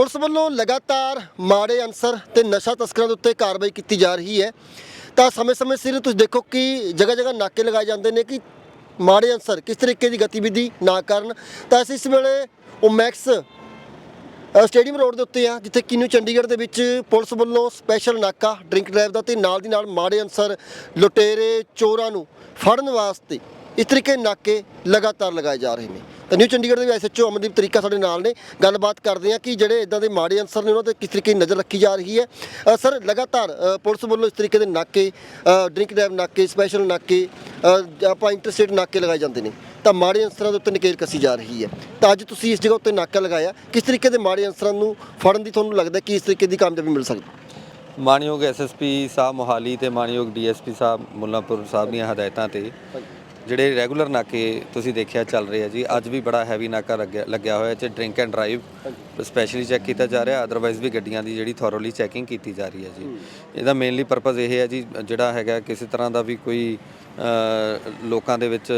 Police ਵੱਲੋਂ ਲਗਾਤਾਰ ਮਾੜੇ ਅਨਸਰ ਤੇ ਨਸ਼ਾ ਤਸਕਰਾਂ ਦੇ ਉੱਤੇ ਕਾਰਵਾਈ ਕੀਤੀ ਜਾ ਰਹੀ ਹੈ। ਤਾਂ ਸਮੇਂ-ਸਮੇਂ ਸਿਰ ਤੁਸੀਂ ਦੇਖੋ ਕਿ ਜਗ੍ਹਾ ਜਗ੍ਹਾ ਨਾਕੇ ਲਗਾਏ ਜਾਂਦੇ ਨੇ ਕਿ ਮਾੜੇ ਅਨਸਰ ਕਿਸ ਤਰੀਕੇ ਦੀ ਗਤੀਵਿਧੀ ਨਾ ਕਰਨ। ਤਾਂ ਅਸੀਂ ਇਸ ਵੇਲੇ ਉਹ ਮੈਕਸ ਸਟੇਡੀਅਮ ਰੋਡ ਦੇ ਉੱਤੇ ਆ, ਜਿੱਥੇ ਕਿ ਚੰਡੀਗੜ੍ਹ ਦੇ ਵਿੱਚ ਪੁਲਿਸ ਵੱਲੋਂ ਸਪੈਸ਼ਲ ਨਾਕਾ ਡਰਿੰਕ ਡਰਾਈਵ ਦਾ ਤੇ ਨਾਲ ਦੀ ਨਾਲ ਮਾੜੇ ਅਨਸਰ ਲੁਟੇਰੇ ਚੋਰਾਂ ਨੂੰ ਫੜਨ ਵਾਸਤੇ ਇਸ ਤਰੀਕੇ ਨਾਕੇ ਲਗਾਤਾਰ ਲਗਾਏ ਜਾ ਰਹੇ ਨੇ। ਤਾਂ ਨਿਊ ਚੰਡੀਗੜ੍ਹ ਦੇ ਐਸਐਚਓ ਅਮਨਦੀਪ ਤਰੀਕਾ ਸਾਡੇ ਨਾਲ ਨੇ। ਗੱਲਬਾਤ ਕਰਦੇ ਆ ਕਿ ਜਿਹੜੇ ਇਦਾਂ ਦੇ ਮਾੜੇ ਅਨਸਰ ਨੇ ਉਹਨਾਂ ਤੇ ਕਿਸ ਤਰੀਕੇ ਦੀ ਨਜ਼ਰ ਰੱਖੀ ਜਾ ਰਹੀ ਹੈ। ਸਰ ਲਗਾਤਾਰ ਪੁਲਿਸ ਵੱਲੋਂ ਇਸ ਤਰੀਕੇ ਦੇ ਨਾਕੇ ਡਰਿੰਕ ਡਰਾਈਵ ਨਾਕੇ ਸਪੈਸ਼ਲ ਨਾਕੇ ਆਪਾਂ ਇੰਟਰਸਟੇਟ ਨਾਕੇ ਲਗਾਏ ਜਾਂਦੇ ਨੇ। ਤਾਂ ਮਾੜੇ ਅਨਸਰਾਂ ਦੇ ਉੱਤੇ ਨਕੇਲ ਕੱਸੀ ਜਾ ਰਹੀ ਹੈ। ਤਾਂ ਅੱਜ ਤੁਸੀਂ ਇਸ ਜਗ੍ਹਾ ਉੱਤੇ ਨਾਕਾ ਲਗਾਇਆ। ਕਿਸ ਤਰੀਕੇ ਦੇ ਮਾੜੇ ਅਨਸਰਾਂ ਨੂੰ ਫੜਨ ਦੀ ਤੁਹਾਨੂੰ ਲੱਗਦਾ ਕਿ ਇਸ ਤਰੀਕੇ ਦੀ ਕਾਮਯਾਬੀ ਮਿਲ ਸਕਦੀ? ਮਾਨਯੋਗ ਐਸਐਸਪੀ ਸਾਹਿਬ ਮੋਹਾਲੀ ਤੇ ਮਾਨਯੋਗ ਡੀਐਸਪੀ ਸਾਹਿਬ ਮੁੱਲਾਂਪੁਰ ਸਾਹਿਬ ਦੀਆਂ ਹਦਾਇਤਾਂ ਤੇ ਜਿਹੜੇ ਰੈਗੂਲਰ ਨਾਕੇ ਤੁਸੀਂ ਦੇਖਿਆ ਚੱਲ ਰਹੇ ਆ ਜੀ ਅੱਜ ਵੀ ਬੜਾ ਹੈਵੀ ਨਾਕਾ ਲੱਗਿਆ ਲੱਗਿਆ ਹੋਇਆ ਚ drink and drive specially check ਕੀਤਾ ਜਾ ਰਿਹਾ ਅਦਰਵਾਈਜ਼ ਵੀ ਗੱਡੀਆਂ ਦੀ ਜਿਹੜੀ ਥੋਰੋਲੀ ਚੈਕਿੰਗ ਕੀਤੀ ਜਾ ਰਹੀ ਹੈ ਜੀ। ਇਹਦਾ ਮੇਨਲੀ ਪਰਪਸ ਇਹ ਹੈ ਜੀ ਜਿਹੜਾ ਹੈਗਾ ਕਿਸੇ ਤਰ੍ਹਾਂ ਦਾ ਵੀ ਕੋਈ ਲੋਕਾਂ ਦੇ ਵਿੱਚ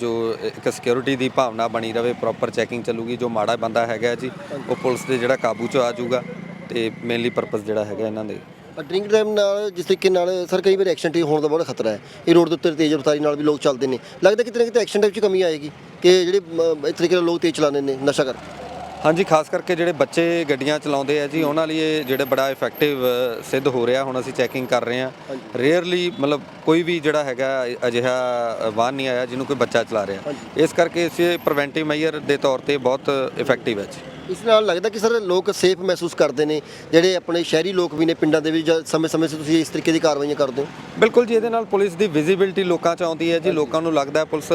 ਜੋ ਇੱਕ ਸਿਕਿਉਰਿਟੀ ਦੀ ਭਾਵਨਾ ਬਣੀ ਰਵੇ ਪ੍ਰੋਪਰ ਚੈਕਿੰਗ ਚੱਲੂਗੀ ਜੋ ਮਾੜਾ ਬੰਦਾ ਹੈਗਾ ਜੀ ਉਹ ਪੁਲਿਸ ਦੇ ਜਿਹੜਾ ਕਾਬੂ 'ਚ ਆ ਜਾਊਗਾ ਤੇ ਮੇਨਲੀ ਪਰਪਸ ਜਿਹੜਾ ਹੈਗਾ ਇਹਨਾਂ ਦੇ ਡਰਿੰਕ ਡਰਾਈਵ ਨਾਲ ਜਿਸ ਤਰੀਕੇ ਨਾਲ ਸਰ ਕਈ ਵਾਰ ਐਕਸੀਡੈਂਟ ਹੋਣ ਦਾ ਬਹੁਤ ਖਤਰਾ ਹੈ। ਇਹ ਰੋਡ ਦੇ ਉੱਤੇ ਤੇਜ਼ ਰਫ਼ਤਾਰੀ ਨਾਲ ਵੀ ਲੋਕ ਚੱਲਦੇ ਨੇ। ਲੱਗਦਾ ਕਿਤੇ ਨਾ ਕਿਤੇ ਐਕਸੀਡੈਂਟ ਵਿੱਚ ਕਮੀ ਆਏਗੀ ਕਿ ਜਿਹੜੇ ਇਸ ਤਰੀਕੇ ਨਾਲ ਲੋਕ ਤੇਜ਼ ਚਲਾਉਂਦੇ ਨੇ ਨਸ਼ਾ ਕਰਕੇ ਹਾਂਜੀ ਖਾਸ ਕਰਕੇ ਜਿਹੜੇ ਬੱਚੇ ਗੱਡੀਆਂ ਚਲਾਉਂਦੇ ਆ ਜੀ ਉਹਨਾਂ ਲਈ ਇਹ ਜਿਹੜੇ ਬੜਾ ਇਫੈਕਟਿਵ ਸਿੱਧ ਹੋ ਰਿਹਾ। ਹੁਣ ਅਸੀਂ ਚੈਕਿੰਗ ਕਰ ਰਹੇ ਹਾਂ। ਰੇਅਰਲੀ ਮਤਲਬ ਕੋਈ ਵੀ ਜਿਹੜਾ ਹੈਗਾ ਅਜਿਹਾ ਵਾਹਨ ਨਹੀਂ ਆਇਆ ਜਿਹਨੂੰ ਕੋਈ ਬੱਚਾ ਚਲਾ ਰਿਹਾ। ਇਸ ਕਰਕੇ ਇਸੇ ਪ੍ਰੀਵੈਂਟਿਵ ਮੈਜਰ ਦੇ ਤੌਰ ਤੇ ਬਹੁਤ ਇਫੈਕਟਿਵ ਹੈ ਜੀ। ਇਸ ਨਾਲ ਲੱਗਦਾ ਕਿ ਸਰ ਲੋਕ ਸੇਫ ਮਹਿਸੂਸ ਕਰਦੇ ਨੇ ਜਿਹੜੇ ਆਪਣੇ ਸ਼ਹਿਰੀ ਲੋਕ ਵੀ ਨੇ ਪਿੰਡਾਂ ਦੇ ਵਿੱਚ ਸਮੇਂ-ਸਮੇਂ ਸਿਰ ਤੁਸੀਂ ਇਸ ਤਰੀਕੇ ਦੀ ਕਾਰਵਾਈਆਂ ਕਰਦੇ ਹੋ? ਬਿਲਕੁਲ ਜੀ ਇਹਦੇ ਨਾਲ ਪੁਲਿਸ ਦੀ ਵਿਜ਼ਿਬਿਲਟੀ ਲੋਕਾਂ 'ਚ ਆਉਂਦੀ ਹੈ ਜੀ। ਲੋਕਾਂ ਨੂੰ ਲੱਗਦਾ ਹੈ ਪੁਲਿਸ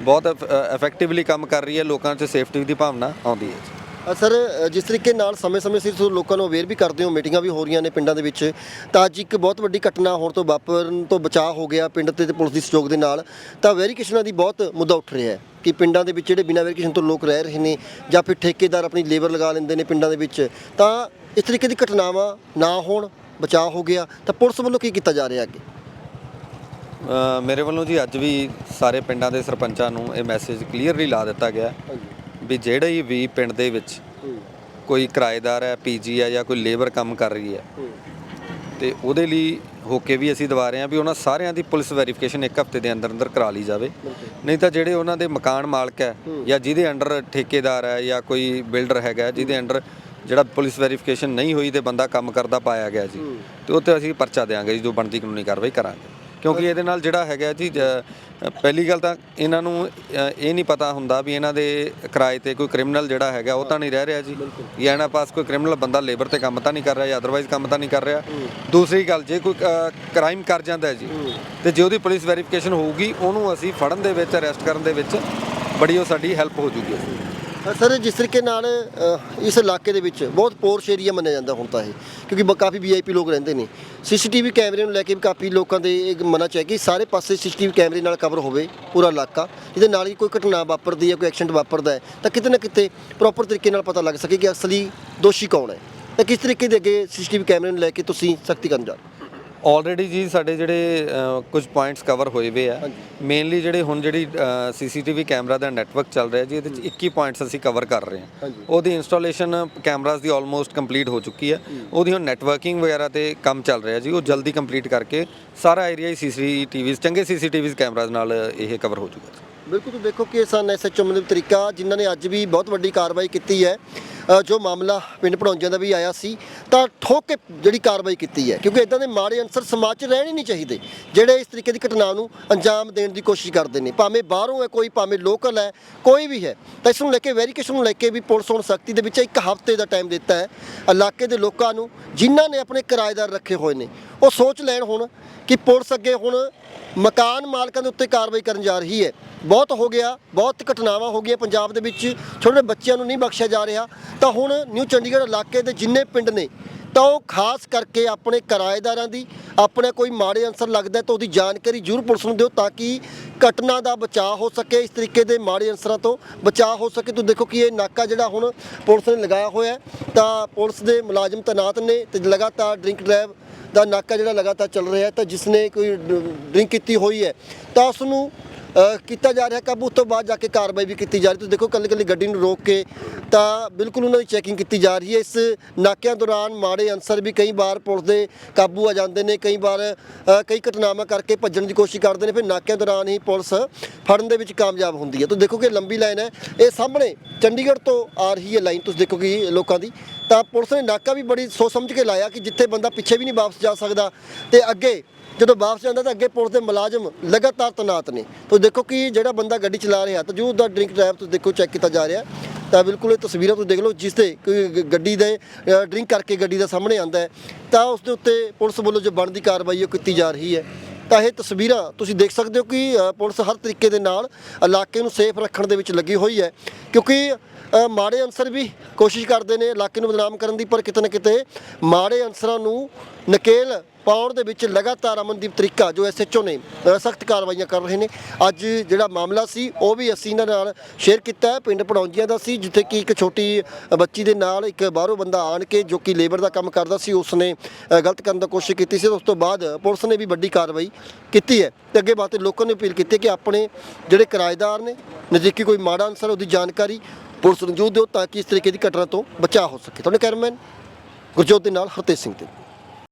ਬਹੁਤ ਇਫੈਕਟਿਵਲੀ ਕੰਮ ਕਰ ਰਹੀ ਹੈ। ਲੋਕਾਂ 'ਚ ਸੇਫਟੀ ਦੀ ਭਾਵਨਾ ਆਉਂਦੀ ਹੈ ਸਰ ਜਿਸ ਤਰੀਕੇ ਨਾਲ ਸਮੇਂ-ਸਮੇਂ ਸਿਰ ਤੁਸੀਂ ਲੋਕਾਂ ਨੂੰ ਅਵੇਅਰ ਵੀ ਕਰਦੇ ਹੋ ਮੀਟਿੰਗਾਂ ਵੀ ਹੋ ਰਹੀਆਂ ਨੇ ਪਿੰਡਾਂ ਦੇ ਵਿੱਚ ਤਾਂ ਅੱਜ ਇੱਕ ਬਹੁਤ ਵੱਡੀ ਘਟਨਾ ਹੋਣ ਤੋਂ ਵਾਪਰਨ ਤੋਂ ਬਚਾਅ ਹੋ ਗਿਆ ਪਿੰਡ ਤੇ ਪੁਲਿਸ ਦੀ ਸਹਿਯੋਗ ਦੇ ਨਾਲ ਤਾਂ ਵੈਰੀਕੇਸ਼ਨਾਂ ਦੀ ਬਹੁਤ ਮੁੱਦਾ ਉੱਠ ਰਿਹਾ ਹੈ ਕਿ ਪਿੰਡਾਂ ਦੇ ਵਿੱਚ ਜਿਹੜੇ ਬਿਨਾਂ ਵੈਰੀਕੇਸ਼ਨ ਤੋਂ ਲੋਕ ਰਹਿ ਰਹੇ ਨੇ ਜਾਂ ਫਿਰ ਠੇਕੇਦਾਰ ਆਪਣੀ ਲੇਬਰ ਲਗਾ ਲੈਂਦੇ ਨੇ ਪਿੰਡਾਂ ਦੇ ਵਿੱਚ ਤਾਂ ਇਸ ਤਰੀਕੇ ਦੀ ਘਟਨਾਵਾਂ ਨਾ ਹੋਣ ਬਚਾਅ ਹੋ ਗਿਆ ਤਾਂ ਪੁਲਿਸ ਵੱਲੋਂ ਕੀ ਕੀਤਾ ਜਾ ਰਿਹਾ ਅੱਗੇ? ਮੇਰੇ ਵੱਲੋਂ ਜੀ ਅੱਜ ਵੀ ਸਾਰੇ ਪਿੰਡਾਂ ਦੇ ਸਰਪੰਚਾਂ ਨੂੰ ਇਹ ਮੈਸੇਜ ਕਲੀਅਰਲੀ ਲਾ ਦਿੱਤਾ ਗਿਆ ਵੀ ਜਿਹੜੇ ਵੀ ਪਿੰਡ ਦੇ ਵਿੱਚ ਕੋਈ ਕਿਰਾਏਦਾਰ ਹੈ ਪੀਜੀ ਹੈ ਜਾਂ ਕੋਈ ਲੇਬਰ ਕੰਮ ਕਰ ਰਹੀ ਹੈ ਤੇ ਉਹਦੇ ਲਈ ਹੋ ਕੇ ਵੀ ਅਸੀਂ ਦਵਾ ਰਹੇ ਹਾਂ ਵੀ ਉਹਨਾਂ ਸਾਰਿਆਂ ਦੀ ਪੁਲਿਸ ਵੈਰੀਫਿਕੇਸ਼ਨ ਇੱਕ ਹਫ਼ਤੇ ਦੇ ਅੰਦਰ ਅੰਦਰ ਕਰਾ ਲਈ ਜਾਵੇ। ਨਹੀਂ ਤਾਂ ਜਿਹੜੇ ਉਹਨਾਂ ਦੇ ਮਕਾਨ ਮਾਲਕ ਹੈ ਜਾਂ ਜਿਹਦੇ ਅੰਡਰ ਠੇਕੇਦਾਰ ਹੈ ਜਾਂ ਕੋਈ ਬਿਲਡਰ ਹੈਗਾ ਜਿਹਦੇ ਅੰਡਰ ਜਿਹੜਾ ਪੁਲਿਸ ਵੈਰੀਫਿਕੇਸ਼ਨ ਨਹੀਂ ਹੋਈ ਤੇ ਬੰਦਾ ਕੰਮ ਕਰਦਾ ਪਾਇਆ ਗਿਆ ਜੀ ਤੇ ਉਹ ਤੇ ਅਸੀਂ ਪਰਚਾ ਦੇਵਾਂਗੇ ਜੀ ਜੋ ਬਣਦੀ ਕਾਨੂੰਨੀ ਕਾਰਵਾਈ ਕਰਾਂਗੇ। ਕਿਉਂਕਿ ਇਹਦੇ ਨਾਲ ਜਿਹੜਾ ਹੈਗਾ ਜੀ ਜ- ਪਹਿਲੀ ਗੱਲ ਤਾਂ ਇਹਨਾਂ ਨੂੰ ਅ, ਇਹ ਨਹੀਂ ਪਤਾ ਹੁੰਦਾ ਵੀ ਇਹਨਾਂ ਦੇ ਕਿਰਾਏ ਤੇ ਕੋਈ ਕ੍ਰਿਮੀਨਲ ਜਿਹੜਾ ਹੈਗਾ ਉਹ ਤਾਂ ਨਹੀਂ ਰਹਿ ਰਿਹਾ ਜੀ। ਜਾਂ ਇਹਨਾਂ ਪਾਸ ਕੋਈ ਕ੍ਰਿਮੀਨਲ ਬੰਦਾ ਲੇਬਰ ਤੇ ਕੰਮ ਤਾਂ ਨਹੀਂ ਕਰ ਰਿਹਾ ਜਾਂ ਅਦਰਵਾਈਜ਼ ਕੰਮ ਤਾਂ ਨਹੀਂ ਕਰ ਰਿਹਾ। ਦੂਸਰੀ ਗੱਲ ਜੇ ਕੋਈ ਕ੍ਰਾਈਮ ਕਰ ਜਾਂਦਾ ਹੈ ਜੀ ਤੇ ਜੇ ਉਹਦੀ ਪੁਲਿਸ ਵੈਰੀਫਿਕੇਸ਼ਨ ਹੋਊਗੀ ਉਹਨੂੰ ਅਸੀਂ ਫੜਨ ਦੇ ਵਿੱਚ ਅਰੈਸਟ ਕਰਨ ਦੇ ਵਿੱਚ ਬੜੀ ਉਹ ਸਾਡੀ ਹੈਲਪ ਹੋ ਜੂਗੀ। ਸਰ ਜਿਸ ਤਰੀਕੇ ਨਾਲ ਅ, ਇਸ ਇਲਾਕੇ ਦੇ ਵਿੱਚ ਬਹੁਤ ਪੋਰਸ਼ ਏਰੀਆ ਮੰਨਿਆ ਜਾਂਦਾ ਹੁਣ ਤਾਂ ਇਹ ਕਿਉਂਕਿ ਬ- ਕਾਫੀ ਵੀਆਈਪੀ ਲੋਕ ਰਹਿੰਦੇ ਨੇ ਸੀਸੀਟੀਵੀ ਕੈਮਰੇ ਨੂੰ ਲੈ ਕੇ ਵੀ ਕਾਫੀ ਲੋਕਾਂ ਦੇ ਇਹ ਮਨਾ ਚ ਹੈ ਕਿ ਸਾਰੇ ਪਾਸੇ ਸੀਸੀਟੀਵੀ ਕੈਮਰੇ ਨਾਲ ਕਵਰ ਹੋਵੇ ਪੂਰਾ ਇਲਾਕਾ ਜਿਹਦੇ ਨਾਲ ਹੀ ਕੋਈ ਘਟਨਾ ਵਾਪਰਦੀ ਹੈ ਕੋਈ ਐਕਸੀਡੈਂਟ ਵਾਪਰਦਾ ਹੈ ਤਾਂ ਕਿਤੇ ਨਾ ਕਿਤੇ ਪ੍ਰੋਪਰ ਤਰੀਕੇ ਨਾਲ ਪਤਾ ਲੱਗ ਸਕੇ ਕਿ ਅਸਲੀ ਦੋਸ਼ੀ ਕੌਣ ਹੈ ਤਾਂ ਕਿਸ ਤਰੀਕੇ ਦੇ ਅੱਗੇ ਸੀਸੀਟੀਵੀ ਕੈਮਰੇ ਨੂੰ ਲੈ ਕੇ ਤੁਸੀਂ ਸਖਤੀ ਕਰਨ ਜਾ ਰਹੇ ਹੋ? ਆਲਰੇਡੀ ਜੀ ਸਾਡੇ ਜਿਹੜੇ ਕੁਝ ਪੁਆਇੰਟਸ ਕਵਰ ਹੋਏ ਵੇ ਆ। ਮੇਨਲੀ ਜਿਹੜੇ ਹੁਣ ਜਿਹੜੀ ਸੀਸੀਟੀਵੀ ਕੈਮਰਾ ਦਾ ਨੈਟਵਰਕ ਚੱਲ ਰਿਹਾ ਜੀ ਇਹਦੇ ਚ 21 ਪੁਆਇੰਟਸ ਅਸੀਂ ਕਵਰ ਕਰ ਰਹੇ ਹਾਂ। ਉਹਦੀ ਇੰਸਟਾਲੇਸ਼ਨ ਕੈਮਰਾਸ ਦੀ ਆਲਮੋਸਟ ਕੰਪਲੀਟ ਹੋ ਚੁੱਕੀ ਹੈ। ਉਹਦੀ ਹੁਣ ਨੈਟਵਰਕਿੰਗ ਵਗੈਰਾ ਤੇ ਕੰਮ ਚੱਲ ਰਿਹਾ ਜੀ ਉਹ ਜਲਦੀ ਕੰਪਲੀਟ ਕਰਕੇ ਸਾਰਾ ਏਰੀਆ ਹੀ ਸੀਸੀਟੀਵੀਜ਼ ਚੰਗੇ ਸੀਸੀਟੀਵੀਜ਼ ਕੈਮਰਾਸ ਨਾਲ ਇਹ ਕਵਰ ਹੋ ਜਾਊਗਾ ਬਿਲਕੁਲ ਤੁਸੀਂ ਦੇਖੋ ਕਿ ਸਨ ਐਸਐਚਓ ਮਨਦੀਪ ਤਰੀਕਾ ਜਿਨ੍ਹਾਂ ਨੇ ਅੱਜ ਵੀ ਬਹੁਤ ਵੱਡੀ ਕਾਰਵਾਈ ਕੀਤੀ ਹੈ। ਜੋ ਮਾਮਲਾ ਪਿੰਡ ਪੜੌਂਜਿਆਂ ਦਾ ਵੀ ਆਇਆ ਸੀ, ਤਾਂ ਠੋਕ ਕੇ ਜਿਹੜੀ ਕਾਰਵਾਈ ਕੀਤੀ ਹੈ, ਕਿਉਂਕਿ ਇਦਾਂ ਦੇ ਮਾੜੇ ਅਨਸਰ ਸਮਾਜ 'ਚ ਰਹਿਣ ਹੀ ਨਹੀਂ ਚਾਹੀਦੇ, ਜਿਹੜੇ ਇਸ ਤਰੀਕੇ ਦੀ ਘਟਨਾ ਨੂੰ ਅੰਜਾਮ ਦੇਣ ਦੀ ਕੋਸ਼ਿਸ਼ ਕਰਦੇ ਨੇ। ਭਾਵੇਂ ਬਾਹਰੋਂ ਹੈ ਕੋਈ, ਭਾਵੇਂ ਲੋਕਲ ਹੈ, ਕੋਈ ਵੀ ਹੈ, ਤਾਂ ਇਸ ਨੂੰ ਲੈ ਕੇ ਵੈਰੀਫਿਕੇਸ਼ਨ ਨੂੰ ਲੈ ਕੇ ਵੀ ਪੁਲਿਸ ਹੁਣ ਸਖਤੀ ਦੇ ਵਿੱਚ ਇੱਕ ਹਫ਼ਤੇ ਦਾ ਟਾਈਮ ਦਿੱਤਾ ਹੈ। ਇਲਾਕੇ ਦੇ ਲੋਕਾਂ ਨੂੰ, ਜਿਨ੍ਹਾਂ ਨੇ ਆਪਣੇ ਕਿਰਾਏਦਾਰ ਰੱਖੇ ਹੋਏ ਨੇ, ਉਹ ਸੋਚ ਲੈਣ ਹੁਣ ਕਿ ਪੁਲਿਸ ਅੱਗੇ ਹੁਣ ਮਕਾਨ ਮਾਲਕਾਂ ਦੇ ਉੱਤੇ ਕਾਰਵਾਈ ਕਰਨ ਜਾ ਰਹੀ ਹੈ। ਬਹੁਤ ਹੋ ਗਿਆ, ਬਹੁਤ ਘਟਨਾਵਾਂ ਹੋ ਗਈਆਂ ਪੰਜਾਬ ਦੇ ਵਿੱਚ, ਛੋਟੇ ਬੱਚਿਆਂ ਨੂੰ ਨਹੀਂ ਬਖਸ਼ਿਆ ਜਾ ਰਿਹਾ। ਤਾਂ ਹੁਣ ਨਿਊ ਚੰਡੀਗੜ੍ਹ ਇਲਾਕੇ ਦੇ ਜਿੰਨੇ ਪਿੰਡ ਨੇ, ਤਾਂ ਉਹ ਖਾਸ ਕਰਕੇ ਆਪਣੇ ਕਿਰਾਏਦਾਰਾਂ ਦੀ, ਆਪਣੇ ਕੋਈ ਮਾੜੇ ਅਨਸਰ ਲੱਗਦਾ ਤਾਂ ਉਹਦੀ ਜਾਣਕਾਰੀ ਜ਼ਰੂਰ ਪੁਲਿਸ ਨੂੰ ਦਿਓ ਤਾਂ ਕਿ ਘਟਨਾ ਦਾ ਬਚਾਅ ਹੋ ਸਕੇ, ਇਸ ਤਰੀਕੇ ਦੇ ਮਾੜੇ ਅਨਸਰਾਂ ਤੋਂ ਬਚਾਅ ਹੋ ਸਕੇ। ਤੁਸੀਂ ਦੇਖੋ ਕਿ ਇਹ ਨਾਕਾ ਜਿਹੜਾ ਹੁਣ ਪੁਲਿਸ ਨੇ ਲਗਾਇਆ ਹੋਇਆ ਤਾਂ ਪੁਲਿਸ ਦੇ ਮੁਲਾਜ਼ਮ ਤੈਨਾਤ ਨੇ ਤੇ ਲਗਾਤਾਰ ਡਰਿੰਕ ਡਰਾਈਵ ਦਾ ਨਾਕਾ ਜਿਹੜਾ ਲਗਾਤਾਰ ਚੱਲ ਰਿਹਾ ਹੈ, ਤਾਂ ਜਿਸ ਨੇ ਕੋਈ ਡਰਿੰਕ ਕੀਤੀ ਹੋਈ ਹੈ, ਤਾਂ ਉਸ ਨੂੰ ਕੀਤਾ ਜਾ ਰਿਹਾ ਕਾਬੂ ਤੋਂ ਬਾਅਦ ਜਾ ਕੇ ਕਾਰਵਾਈ ਵੀ ਕੀਤੀ ਜਾ ਰਹੀ। ਤੁਸੀਂ ਦੇਖੋ ਕੱਲੀ ਕੱਲੀ ਗੱਡੀ ਨੂੰ ਰੋਕ ਕੇ ਤਾਂ ਬਿਲਕੁਲ ਉਹਨਾਂ ਦੀ ਚੈਕਿੰਗ ਕੀਤੀ ਜਾ ਰਹੀ ਹੈ। ਇਸ ਨਾਕਿਆਂ ਦੌਰਾਨ ਮਾੜੇ ਅਨਸਰ ਵੀ ਕਈ ਵਾਰ ਪੁਲਿਸ ਦੇ ਕਾਬੂ ਆ ਜਾਂਦੇ ਨੇ, ਕਈ ਵਾਰ ਕਈ ਘਟਨਾਵਾਂ ਕਰਕੇ ਭੱਜਣ ਦੀ ਕੋਸ਼ਿਸ਼ ਕਰਦੇ ਨੇ, ਫਿਰ ਨਾਕਿਆਂ ਦੌਰਾਨ ਹੀ ਪੁਲਿਸ ਫੜਨ ਦੇ ਵਿੱਚ ਕਾਮਯਾਬ ਹੁੰਦੀ ਹੈ। ਤੁਸੀਂ ਦੇਖੋ ਕਿ ਲੰਬੀ ਲਾਈਨ ਹੈ। ਇਹ ਸਾਹਮਣੇ ਚੰਡੀਗੜ੍ਹ ਤੋਂ ਆ ਰਹੀ ਹੈ ਲਾਈਨ। ਤੁਸੀਂ ਦੇਖੋ ਕਿ ਲੋਕਾਂ ਦੀ ਤਾਂ ਪੁਲਿਸ ਨੇ ਨਾਕਾ ਵੀ ਬੜੀ ਸੋਚ ਸਮਝ ਕੇ ਲਾਇਆ ਕਿ ਜਿੱਥੇ ਬੰਦਾ ਪਿੱਛੇ ਵੀ ਨਹੀਂ ਵਾਪਸ ਜਾ ਸਕਦਾ। ਤੇ ਅੱਗੇ ਜਦੋਂ ਵਾਪਸ ਜਾਂਦਾ ਤਾਂ ਅੱਗੇ ਪੁਲਿਸ ਦੇ ਮੁਲਾਜ਼ਮ ਲਗਾਤਾਰ ਤੈਨਾਤ ਨੇ। ਤੁਸੀਂ ਦੇਖੋ ਕਿ ਜਿਹੜਾ ਬੰਦਾ ਗੱਡੀ ਚਲਾ ਰਿਹਾ, ਤਾਂ ਜੋ ਦਾ ਡਰਿੰਕ ਡਰਾਈਵ ਤੁਸੀਂ ਦੇਖੋ ਚੈੱਕ ਕੀਤਾ ਜਾ ਰਿਹਾ। ਤਾਂ ਬਿਲਕੁਲ ਇਹ ਤਸਵੀਰਾਂ ਤੁਸੀਂ ਦੇਖ ਲਓ, ਜਿਸ ਤੇ ਕੋਈ ਗੱਡੀ ਦੇ ਡਰਿੰਕ ਕਰਕੇ ਗੱਡੀ ਦਾ ਸਾਹਮਣੇ ਆਂਦਾ ਹੈ। ਤਾਂ ਉਸ ਦੇ ਉੱਤੇ ਪੁਲਿਸ ਵੱਲੋਂ ਜੋ ਬਣਦੀ ਕਾਰਵਾਈ ਉਹ ਕੀਤੀ ਜਾ ਰਹੀ ਹੈ। ਤਾਂ ਇਹ ਤਸਵੀਰਾਂ ਤੁਸੀਂ ਦੇਖ ਸਕਦੇ ਹੋ ਕਿ ਪੁਲਿਸ ਹਰ ਤਰੀਕੇ ਦੇ ਨਾਲ ਇਲਾਕੇ ਨੂੰ ਸੇਫ ਰੱਖਣ ਦੇ ਵਿੱਚ ਲੱਗੀ ਹੋਈ ਹੈ। ਕਿਉਂਕਿ ਮਾੜੇ ਅਨਸਰ ਵੀ ਕੋਸ਼ਿਸ਼ ਕਰਦੇ ਨੇ ਇਲਾਕੇ ਨੂੰ ਬਦਨਾਮ ਕਰਨ ਦੀ, ਪਰ ਕਿਤੇ ਨਾ ਕਿਤੇ ਮਾੜੇ ਅਨਸਰਾਂ ਨੂੰ ਨਕੇਲ ਪਾਉਣ ਦੇ ਵਿੱਚ ਲਗਾਤਾਰ ਅਮਨਦੀਪ ਤਰੀਕਾ ਜੋ ਐਸਐਚਓ ਨੇ ਸਖਤ ਕਾਰਵਾਈਆਂ ਕਰ ਰਹੇ ਨੇ। ਅੱਜ ਜਿਹੜਾ ਮਾਮਲਾ ਸੀ, ਉਹ ਵੀ ਅਸੀਂ ਇਹਨਾਂ ਨਾਲ ਸ਼ੇਅਰ ਕੀਤਾ ਹੈ। ਪਿੰਡ ਪੜੌਂਜੀਆਂ ਦਾ ਸੀ, ਜਿੱਥੇ ਕਿ ਇੱਕ ਛੋਟੀ ਬੱਚੀ ਦੇ ਨਾਲ ਇੱਕ ਬਾਹਰੋਂ ਬੰਦਾ ਆਣ ਕੇ ਜੋ ਕਿ ਲੇਬਰ ਦਾ ਕੰਮ ਕਰਦਾ ਸੀ ਉਸ ਨੇ ਗਲਤ ਕਰਨ ਦਾ ਕੋਸ਼ਿਸ਼ ਕੀਤੀ ਸੀ। ਉਸ ਤੋਂ ਬਾਅਦ ਪੁਲਿਸ ਨੇ ਵੀ ਵੱਡੀ ਕਾਰਵਾਈ ਕੀਤੀ ਹੈ। ਤੇ ਅੱਗੇ ਬਾਤ ਲੋਕਾਂ ਨੇ ਅਪੀਲ ਕੀਤੀ ਕਿ ਆਪਣੇ ਜਿਹੜੇ ਕਿਰਾਏਦਾਰ ਨੇ, ਨਜ਼ਦੀਕੀ ਕੋਈ ਮਾੜਾ ਅਨਸਰ ਉਹਦੀ ਜਾਣਕਾਰੀ ਪੁਲਿਸ ਨੂੰ ਜੋ ਦਿਓ ਤਾਂ ਕਿ ਇਸ ਤਰੀਕੇ ਦੀ ਘਟਨਾ ਤੋਂ ਬਚਾਅ ਹੋ ਸਕੇ। ਤੁਹਾਡੇ ਕੈਮਰਾਮੈਨ ਗੁਰਜੋਤ ਦੇ ਨਾਲ ਹਰਤੇਜ ਸਿੰਘ ਤੇ।